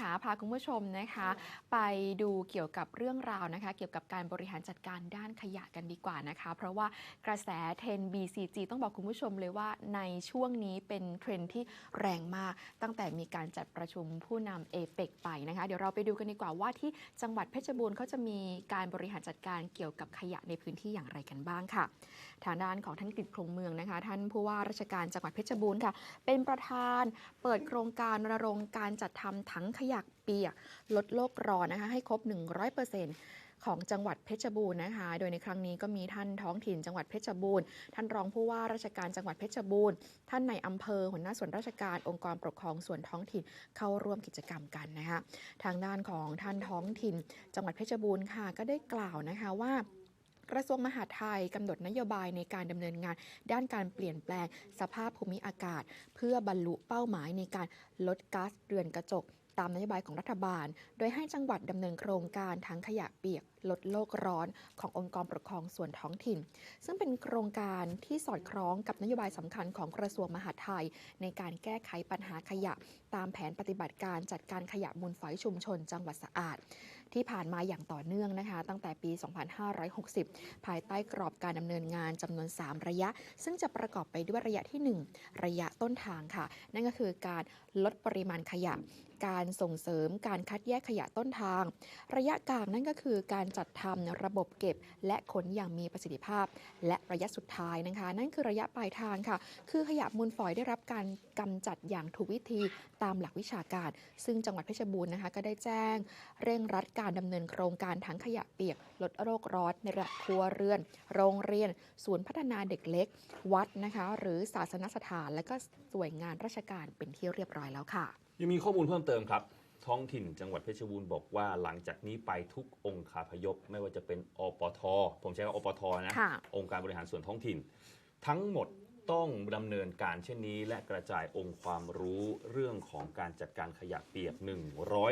ค่ะพาคุณผู้ชมนะคะ ไปดูเกี่ยวกับเรื่องราวนะคะ เกี่ยวกับการบริหารจัดการด้านขยะกันดีกว่านะคะ เพราะว่ากระแส10 BCG ต้องบอกคุณผู้ชมเลยว่าในช่วงนี้เป็นเทรนด์ที่แรงมากตั้งแต่มีการจัดประชุมผู้นำเอเปกไปนะคะ เดี๋ยวเราไปดูกันดีกว่าว่าที่จังหวัดเพชรบูรณ์เขาจะมีการบริหารจัดการเกี่ยวกับขยะในพื้นที่อย่างไรกันบ้างค่ะทางด้านของท่านกฤษพงษ์เมืองนะคะ ท่านผู้ว่าราชการจังหวัดเพชรบูรณ์ค่ะ เป็นประธานเปิดโครงการรณรงค์การจัดทำถังขขยะเปียก ลดโลกร้อนนะคะให้ครบ 100%ของจังหวัดเพชรบูรณ์นะคะ โดยในครั้งนี้ก็มีท่านท้องถิ่นจังหวัดเพชรบูรณ์ ท่านรองผู้ว่าราชการจังหวัดเพชรบูรณ์ ท่านในอำเภอหัวหน้าส่วนราชการองค์กรปกครองส่วนท้องถิ่นเข้าร่วมกิจกรรมกันนะคะ ทางด้านของท่านท้องถิ่น จังหวัดเพชรบูรณ์ค่ะ ก็ได้กล่าวนะคะว่ากระทรวงมหาดไทยกำหนดนโยบายในการดำเนินงาน ด้านการเปลี่ยนแปลง สภาพภูมิอากาศ เพื่อบรรลุเป้าหมายในการลดก๊าซเรือนกระจก ตามนโยบายของรัฐบาล โดยให้จังหวัดดำเนินโครงการทั้งขยะเปียก ลดโลกร้อนขององค์กรปกครองส่วนท้องถิ่น ซึ่งเป็นโครงการที่สอดคล้องกับนโยบายสำคัญของกระทรวงมหาดไทย ในการแก้ไขปัญหาขยะ ตามแผนปฏิบัติการจัดการขยะมูลฝอยชุมชน จังหวัดสะอาด ที่ผ่านมาอย่างต่อเนื่องนะคะ ตั้งแต่ปี 2560 ภายใต้กรอบการดำเนินงานจำนวน 3 ระยะ ซึ่งจะประกอบไปด้วยระยะที่ 1 ระยะต้นทางค่ะ นั่นก็คือการลดปริมาณขยะ การส่งเสริมการคัดแยกขยะต้นทาง ระยะกลางนั่นก็คือการจัดทำระบบเก็บ และขนอย่างมีประสิทธิภาพ และระยะสุดท้ายนะคะ นั่นคือระยะปลายทางค่ะ คือขยะมูลฝอยได้รับการกำจัดอย่างถูกวิธีตามหลักวิชาการ ซึ่งจังหวัดเพชรบูรณ์นะคะก็ได้แจ้ง เร่งรัดการดำเนินโครงการทั้งขยะเปียก ลดโรคร้อนในระดับครัวเรือน โรงเรียน ศูนย์พัฒนาเด็กเล็ก วัดนะคะ หรือศาสนสถาน และก็หน่วยงานราชการเป็นที่เรียบร้อยแล้วค่ะ ยังมีข้อมูลเพิ่มเติมครับ ท้องถิ่นจังหวัดเพชรบูรณ์บอกว่าหลังจากนี้ไปทุกองค์คาพยพ ไม่ว่าจะเป็นอปท ผมใช้ว่าอปทนะ ค่ะ องค์การบริหารส่วนท้องถิ่น ทั้งหมดต้องดำเนินการเช่นนี้ และกระจายองค์ความรู้เรื่องของการจัดการขยะเปียก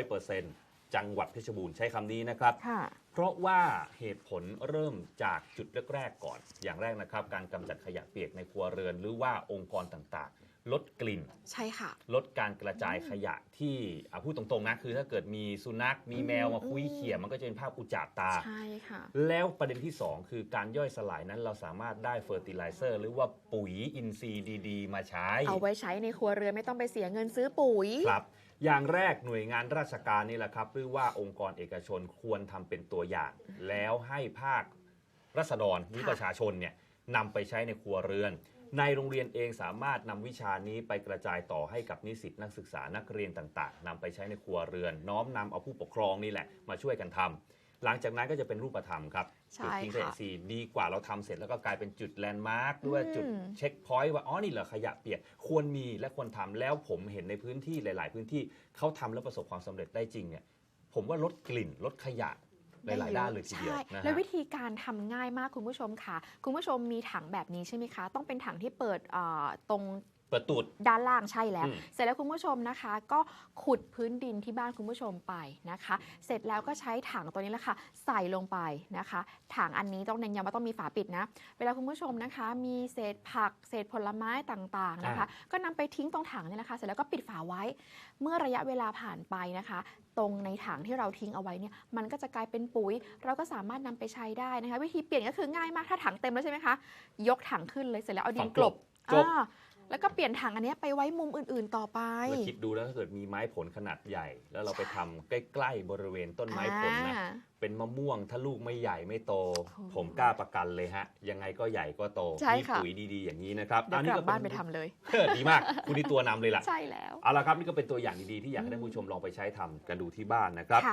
100%จังหวัดเพชรบูรณ์ใช้คำนี้นะครับ ค่ะ เพราะว่าเหตุผลเริ่มจากจุดแรก ๆ ก่อน อย่างแรกนะครับ การกำจัดขยะเปียกในครัวเรือนหรือว่าองค์กรต่างๆ ลดกลิ่น ใช่ค่ะ ลดการกระจายขยะที่อะพูดตรงๆนะคือถ้าเกิดมีสุนัขมีแมวมาคุยเขี่ยมันก็จะเป็นภาพอุจจาตา ใช่ค่ะ แล้วประเด็นที่ 2 คือการย่อยสลายนั้นเราสามารถได้เฟอร์ติไลเซอร์หรือว่าปุ๋ยอินทรีย์ดีๆ มาใช้ เอาไว้ใช้ในครัวเรือนไม่ต้องไปเสียเงินซื้อปุ๋ย ครับ อย่างแรกหน่วยงานราชการนี่แหละครับ หรือว่าองค์กรเอกชนควรทำเป็นตัวอย่าง แล้วให้ภาครัษฎรหรือค่ะ ประชาชนเนี่ยนำไปใช้ในครัวเรือน ในโรงเรียนเองสามารถนำวิชานี้ไปกระจายต่อให้กับนิสิตนักศึกษานักเรียนต่างๆนำไปใช้ในครัวเรือน น้อมนำเอาผู้ปกครองนี่แหละมาช่วยกันทำหลังจากนั้นก็จะเป็นรูปธรรมครับใช่จุดทิ้งขยะค่ะสีดีกว่าเราทำเสร็จแล้วก็กลายเป็นจุดแลนด์มาร์คหรือว่าจุดอืมเช็คพอยต์ว่าอ๋อนี่เหรอขยะเปียกควรมีและควรทำแล้วผมเห็นในพื้นที่หลาย ๆ พื้นที่เขาทำแล้วประสบความสำเร็จได้จริงเนี่ยผมว่าลดกลิ่นลดขยะ หลายๆด้านเลยทีเดียวใช่นะแล้วฮะวิธีการทำง่ายมากคุณผู้ชมค่ะ คุณผู้ชมมีถังแบบนี้ใช่ไหมคะ ต้องเป็นถังที่เปิดเอ่อตรง เปิดตูด ด้านล่างใช่แล้ว อืม เสร็จแล้วคุณผู้ชมนะคะ ก็ขุดพื้นดินที่บ้านคุณผู้ชมไปนะคะ เสร็จแล้วก็ใช้ถังตัวนี้แหละค่ะ ใส่ลงไปนะคะ ถังอันนี้ต้องเน้นย้ำว่าต้องมีฝาปิดนะ เวลาคุณผู้ชมนะคะ มีเศษผัก เศษผลไม้ต่างๆนะคะ ก็นำไปทิ้งตรงถังนี่แหละค่ะเสร็จแล้วก็ปิดฝาไว้ เมื่อระยะเวลาผ่านไปนะคะ ตรงในถังที่เราทิ้งเอาไว้เนี่ยมันก็จะกลายเป็นปุ๋ย เราก็สามารถนำไปใช้ได้นะคะ วิธีเปลี่ยนก็คือง่ายมากถ้าถังเต็มแล้วใช่ไหมคะยกถังขึ้นเลยเสร็จแล้วเอาดิฝันงกกลลบบจบอ่า แล้วก็เปลี่ยนถังอันเนี้ยไปไว้มุมอื่นๆต่อไปแล้วคิดดูแล้วถ้าเกิดมีไม้ผลขนาดใหญ่ แล้วเราไปทำใกล้ๆบริเวณต้นไม้ผลนะ อ่า เป็นมะม่วงถ้าลูกไม่ใหญ่ไม่โต โอ้ผมกล้าประกันเลยฮะ ยังไงก็ใหญ่ก็โตใช่มีค่ะ ปุ๋ยดีๆ อย่างนี้นะครับเดี๋ยวอักลับบ้านไปเป็ทำเลย เออดีมากคุณนี่ตัวนำเลยล่ะ ใช่แล้ว เอาละครับ นี่ก็เป็นตัวอย่างดีๆ ที่อยากให้ท่านผู้ชมลองไปใช้ทำกันดูที่บ้านนะครับ ค่ะ